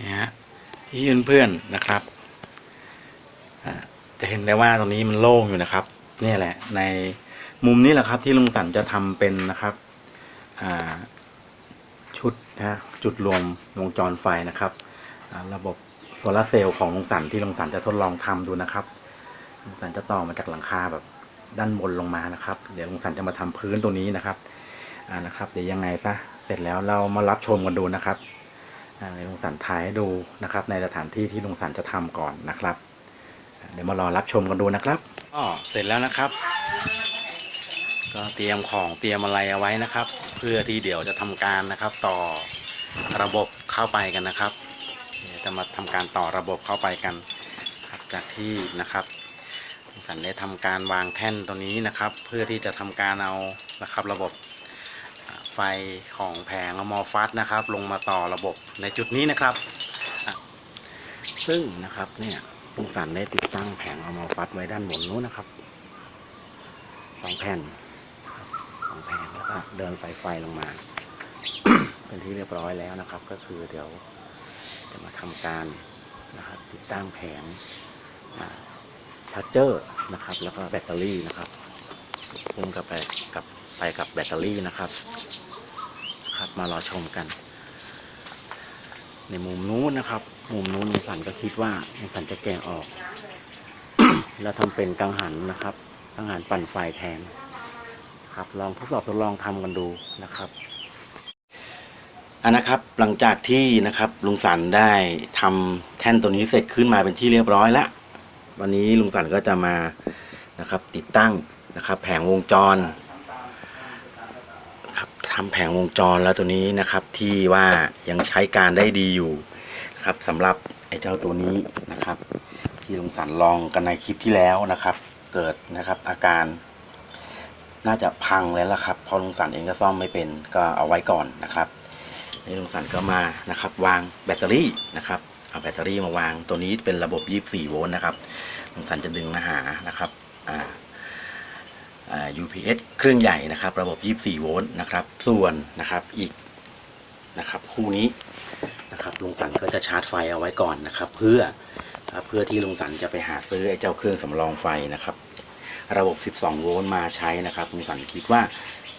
นี่ฮะที่เพื่อนๆนะครับจะเห็นได้ว่าตรงนี้มันโล่งอยู่นะครับนี่แหละ ในมุมนี้แหละครับ ที่ลุงสันจะทำเป็นนะครับชุดนะจุดรวมวงจรไฟนะครับระบบโซลาเซลล์ของลุงสันที่ลุงสันจะทดลองทำดูนะครับลุงสันจะต่อมาจากหลังคาแบบด้านบนลงมานะครับ เดี๋ยวลุงสันจะมาทำพื้นตัวนี้นะครับอ่านะครับ เดี๋ยวยังไงซะเสร็จแล้วเรามารับชมกันดูนะครับ ในลุงสันถ่ายให้ดูนะครับ ในสถานที่ที่ลุงสันจะทำก่อนนะครับ เดี๋ยวมารอรับชมกันดูนะครับก็เสร็จแล้วนะครับ ก็เตรียมของเตรียมอะไรเอาไว้นะครับ เพื่อที่เดี๋ยวจะทำการนะครับ ต่อระบบเข้าไปกันนะครับจะมาทำการต่อระบบเข้าไปกันจากที่นะครับลุงสันได้ทำการวางแท่นตัวนี้นะครับ เพื่อที่จะทำการเอานะครับ ระบบ ฟของแผงอมอฟัสนะครับ ลงมาต่อระบบในจุดนี้นะครับ ซึ่งนะครับเนี่ยลุงสันได้ติดตั้งแผงอมอฟัสไว้ด้านบนนู้นนะครับสองแผ่นสองแผงแล้วก็เดินสายไฟลงมา เป็นที่เรียบร้อยแล้วนะครับ ก็คือเดี๋ยวจะมาทำการนะครับ ติดตั้งแผงชาร์จเจอร์นะครับ แล้วก็แบตเตอรี่นะครับพ่วงกับไปกับไปกับแบตเตอรี่นะครับ ครับ มารอชมกัน ในมุมนู้นนะครับ มุมนู้นลุงสันก็คิดว่าลุงสันจะแกะออก แล้วทำเป็นกังหันนะครับกังหันปั่นไฟแทนครับ ลองทดสอบทดลองทำกันดูนะครับอันนะครับหลังจากที่นะครับลุงสันได้ทำแท่นตัวนี้เสร็จขึ้นมาเป็นที่เรียบร้อยแล้ววันนี้ลุงสันก็จะมานะครับ ติดตั้งนะครับ แผงวงจร ทำแผงวงจรแล้วตัวนี้นะครับ ที่ว่ายังใช้การได้ดีอยู่นะครับสำหรับไอ้เจ้าตัวนี้นะครับ ที่ลุงสันลองกันในคลิปที่แล้วนะครับ เกิดนะครับอาการน่าจะพังแล้วล่ะครับเพราะลุงสันเองก็ซ่อมไม่เป็นก็เอาไว้ก่อนนะครับนี่ลุงสันก็มานะครับ วางแบตเตอรี่นะครับเอาแบตเตอรี่มาวางตัวนี้เป็นระบบ 24 โวลต์นะครับลุงสันจะดึงมาหานะครับอ่า UPS เครื่องใหญ่นะครับ ระบบ 24 โวลต์นะครับ ส่วนนะครับอีกนะครับคู่นี้นะครับลุงสันก็จะชาร์จไฟเอาไว้ก่อนนะครับ เพื่อเพื่อที่ลุงสันจะไปหาซื้อไอ้เจ้าเครื่องสำรองไฟนะครับ ระบบ 12 โวลต์มาใช้นะครับลุงสันคิดว่า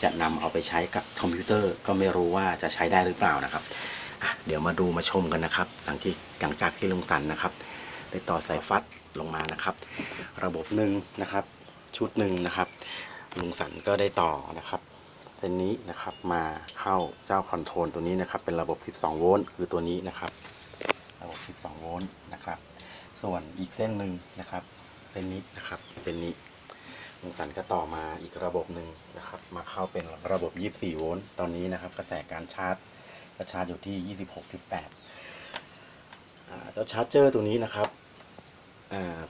จะนำเอาไปใช้กับคอมพิวเตอร์ก็ไม่รู้ว่าจะใช้ได้หรือเปล่านะครับเดี๋ยวมาดูมาชมกันนะครับ หลังที่หลังจากที่ลุงสันนะครับ ได้ต่อสายฟัดลงมานะครับ ระบบหนึ่งนะครับ ชุดหนึ่งนะครับลุงสันก็ได้ต่อนะครับเส้นนี้นะครับมาเข้าเจ้าคอนโทรลตัวนี้นะครับ เป็นระบบ 12 โวลต์คือตัวนี้นะครับ ระบบ 12 โวลต์นะครับ ส่วนอีกเส้นหนึ่งนะครับ เส้นนี้นะครับ เส้นนี้ลุงสันก็ต่อมาอีกระบบหนึ่งนะครับ มาเข้าเป็นระบบ 24 โวลต์ตอนนี้นะครับ กระแสการชาร์จก็ชาร์จอยู่ที่ 26.8เจ้าชาร์จเจอร์ตัวนี้นะครับ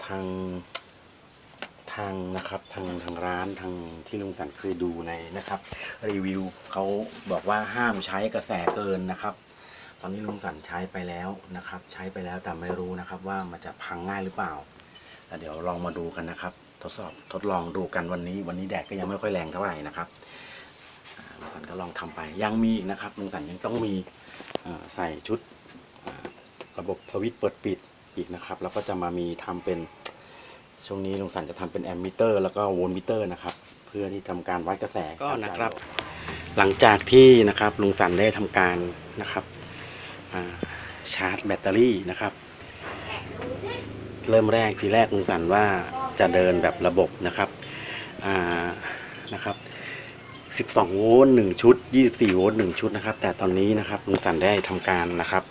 ทาง ทางนะครับทางทางร้านทางที่ลุงสันเคยดูในนะครับ รีวิวเขาบอกว่าห้ามใช้กระแสเกินนะครับ ตอนนี้ลุงสันใช้ไปแล้วนะครับ ใช้ไปแล้วแต่ไม่รู้นะครับ ว่ามันจะพังง่ายหรือเปล่าแล้วเดี๋ยวลองมาดูกันนะครับ ทดสอบทดลองดูกันวันนี้ วันนี้แดดก็ยังไม่ค่อยแรงเท่าไหร่นะครับลุงสันก็ลองทำไปยังมีอีกนะครับลุงสันยังต้องมีใส่ชุดระบบสวิตช์เปิดปิดอีกนะครับ แล้วก็จะมามีทำเป็น ช่วงนี้ลุงสันจะทำเป็นแอมมิเตอร์ แล้วก็โวลต์มิเตอร์นะครับ เพื่อที่ทำการวัดกระแสก็นะครับ หลังจากที่นะครับลุงสันได้ทำการนะครับอ่าชาร์จแบตเตอรี่นะครับ เริ่มแรกทีแรกลุงสันว่าจะเดินแบบระบบนะครับอ่านะครับ12 โวลต์1ชุด 24 โวลต์1ชุดนะครับ แต่ตอนนี้นะครับลุงสันได้ทำการนะครับ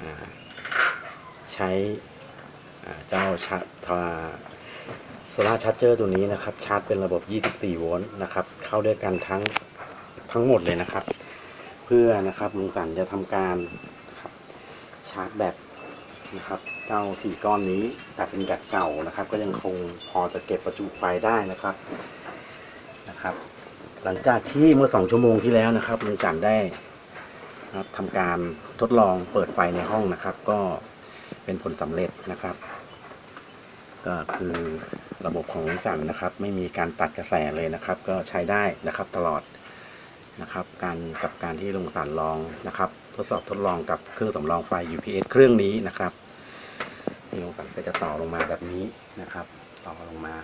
อ่าใช้อ่า เจ้าชาร์จโซล่าชาร์จเจอร์ตัวนี้นะครับ ชาร์จเป็นระบบ 24 โวลต์นะครับ เข้าด้วยกันทั้งทั้งหมดเลยนะครับ เพื่อนะครับลุงสันจะทำการชาร์จแบตนะครับ เจ้าสี่ก้อนนี้แต่เป็นแบตเก่านะครับ ก็ยังคงพอจะเก็บประจุไฟได้นะครับนะครับ หลังจากที่เมื่อสองชั่วโมงที่แล้วนะครับลุงสันได้ครับทำการทดลองเปิดไฟในห้องนะครับ ก็เป็นผลสำเร็จนะครับ ก็คือระบบของลุงสันนะครับ ไม่มีการตัดกระแสเลยนะครับ ก็ใช้ได้นะครับตลอดนะครับ การกับการที่ลงสันลองนะครับ ทดสอบทดลองกับเครื่องสำรองไฟ UPS เครื่องนี้นะครับนี่ลงสันก็จะต่อลงมาแบบนี้นะครับ ต่อลงมา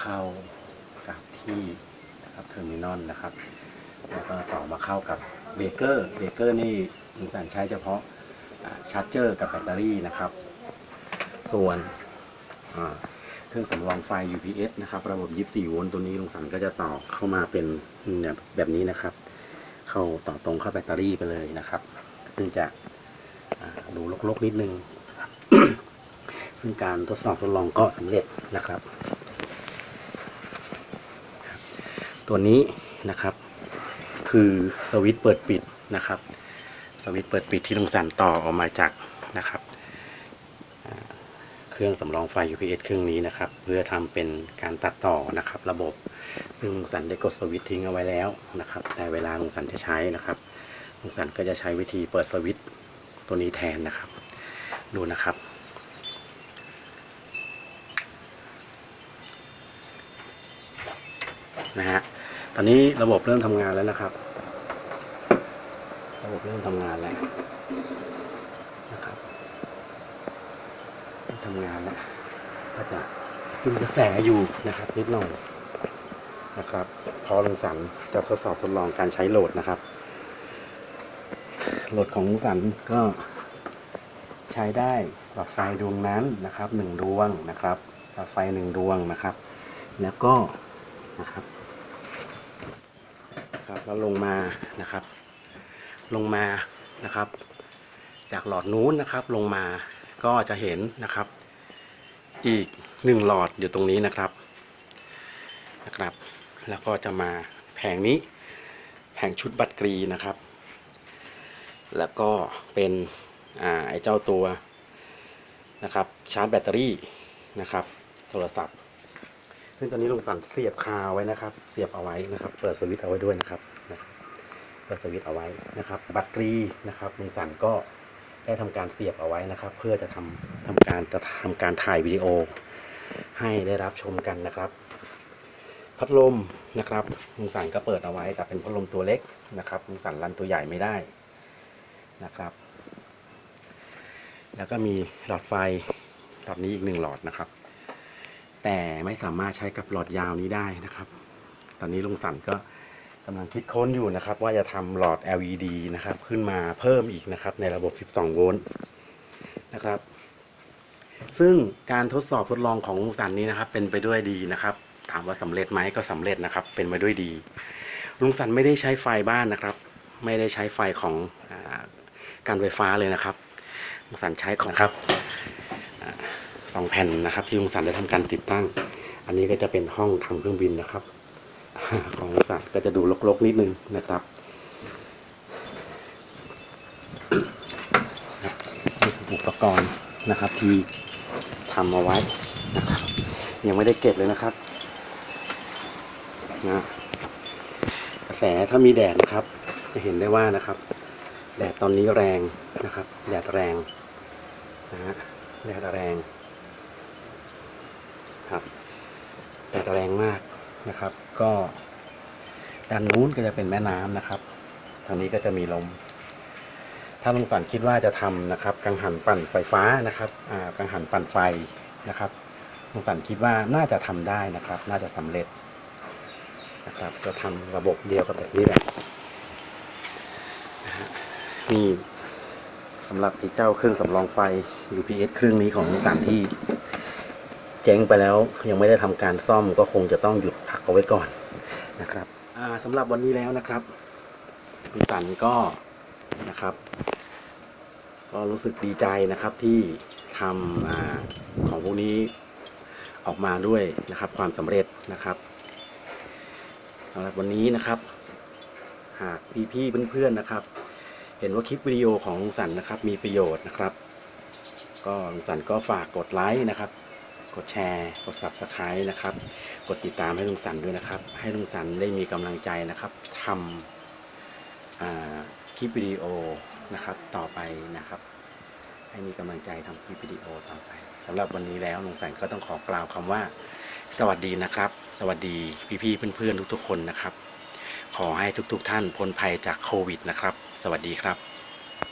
เข้ากับที่นะครับเทอร์มินอลนะครับแล้วก็ต่อมาเข้ากับเบเกอร์เบเกอร์นี่ลงสันใช้เฉพาะชาร์จเจอร์กับแบตเตอรี่นะครับ ส่วน เครื่องสำรองไฟ UPS นะครับ ระบบ 24 โวลต์ตัวนี้ลุงสันก็จะต่อเข้ามาเป็นแบบแบบนี้นะครับ เข้าต่อตรงเข้าแบตเตอรี่ไปเลยนะครับซึ่งจะดูลกๆนิดนึง ซึ่งการทดสอบทดลองก็สำเร็จนะครับ ตัวนี้นะครับ คือสวิตช์เปิดปิดนะครับ สวิตช์เปิดปิดที่ลุงสันต่อออกมาจากนะครับ เครื่องสำรองไฟ UPS เครื่องนี้นะครับ เพื่อทำเป็นการตัดต่อนะครับ ระบบ ซึ่งลุงสันได้กดสวิตช์ทิ้งเอาไว้แล้วนะครับ แต่เวลาลุงสันจะใช้นะครับลุงสันก็จะใช้วิธีเปิดสวิตช์ตัวนี้แทนนะครับ ดูนะครับนะฮะตอนนี้ระบบเริ่มทำงานแล้วนะครับ ระบบเริ่มทำงานแล้วนะครับเริ่มทำงา นแล้วก็จะขึ้นกระแสอยู่นะครับนิดหน่อยนะครับ พอลุงสันจะทดสอบทดลองการใช้โหลดนะครับโหลดของลุงสันก็ใช้ได้หลอดไฟดวงนั้นนะครับหนึ่งดวงนะครับหลอดไฟหนึ่งดวงนะครับ แล้วก็นะครับครับแล้วลงมานะครับ ลงมานะครับ จากหลอดนู้นนะครับลงมาก็จะเห็นนะครับ อีกหนึ่งหลอดอยู่ตรงนี้นะครับนะครับ แล้วก็จะมาแผงนี้แผงชุดบัตรกรีนะครับ แล้วก็เป็นอ่าไอ้เจ้าตัวนะครับชาร์จแบตเตอรี่นะครับ โทรศัพท์ ซึ่งตอนนี้ลุงสันเสียบคาไว้นะครับ เสียบเอาไว้นะครับ เปิดสวิตช์เอาไว้ด้วยนะครับนะครับเปิดสวิตช์เอาไว้นะครับ บัตรกรีนะครับลุงสันก็ ได้ทำการเสียบเอาไว้นะครับ เพื่อจะทำทำการจะทำการถ่ายวิดีโอ ให้ได้รับชมกันนะครับ พัดลมนะครับลุงสันก็เปิดเอาไว้ แต่เป็นพัดลมตัวเล็กนะครับลุงสันรันตัวใหญ่ไม่ได้นะครับ แล้วก็มีหลอดไฟหลอดนี้อีกหนึ่งหลอดนะครับ แต่ไม่สามารถใช้กับหลอดยาวนี้ได้นะครับ ตอนนี้ลุงสันก็ กำลังคิดค้นอยู่นะครับ ว่าจะทำหลอด LED นะครับ ขึ้นมาเพิ่มอีกนะครับ ในระบบ 12 โวลต์นะครับ ซึ่งการทดสอบทดลองของลุงสันนี้นะครับ เป็นไปด้วยดีนะครับ ถามว่าสำเร็จไหมก็สำเร็จนะครับ เป็นไปด้วยดีลุงสันไม่ได้ใช้ไฟบ้านนะครับ ไม่ได้ใช้ไฟของอการไฟฟ้าเลยนะครับลุงสันใช้ของครับสองแผ่นนะครับ ที่ลุงสันได้ทำการติดตั้ง อันนี้ก็จะเป็นห้องทำเครื่องบินนะครับ ของลุงสันก็จะดูรกๆนิดนึงนะครับนี่คืออุปกรณ์นะครับที่ทำเอาไว้นะครับ ยังไม่ได้เก็บเลยนะครับนะกระแสถ้ามีแดดนะครับ จะเห็นได้ว่านะครับ แดดตอนนี้แรงนะครับ แดดแรงนะฮะแดดแรงครับแดดแรงมากนะครับ ก็ด้านนู้นก็จะเป็นแม่น้ำนะครับ ทางนี้ก็จะมีลม ถ้าลุงสันคิดว่าจะทำนะครับ กังหันปั่นไฟฟ้านะครับอ่ากังหันปั่นไฟนะครับลุงสันคิดว่าน่าจะทำได้นะครับ น่าจะสำเร็จนะครับจะทำระบบเดียวกับแบบนี้แหละนี่สำหรับไอ้เจ้าเครื่องสำรองไฟ UPS เครื่องนี้ของลุงสันที่ เจ๊งไปแล้วยังไม่ได้ทำการซ่อมก็คงจะต้องหยุดพักเอาไว้ก่อนนะครับอ่าสำหรับวันนี้แล้วนะครับพี่ตันก็นะครับ ก็รู้สึกดีใจนะครับที่ทำอของพวกนี้ออกมาด้วยนะครับความสำเร็จนะครับสำหรับวันนี้นะครับ หากพี่ๆเพื่อนๆนะครับ เห็นว่าคลิปวิดีโอของลุงสันนะครับ มีประโยชน์นะครับ ก็ลุงสันก็ฝากกดไลค์นะครับ ดแชร์ กด subscribe นะครับ กดติดตามให้ลุงสันด้วยนะครับ ให้ลุงสันได้มีกำลังใจนะครับทำคลิปวิดีโอนะครับต่อไปนะครับ ให้มีกำลังใจทำคลิปวิดีโอต่อไปสำหรับวันนี้แล้วลุงสันก็ต้องขอกล่าวคำว่า สวัสดีนะครับ สวัสดีพี่ๆเพื่อนๆทุกๆคนนะครับ ขอให้ทุกๆท่านพ้นภัยจากโควิดนะครับ สวัสดีครับ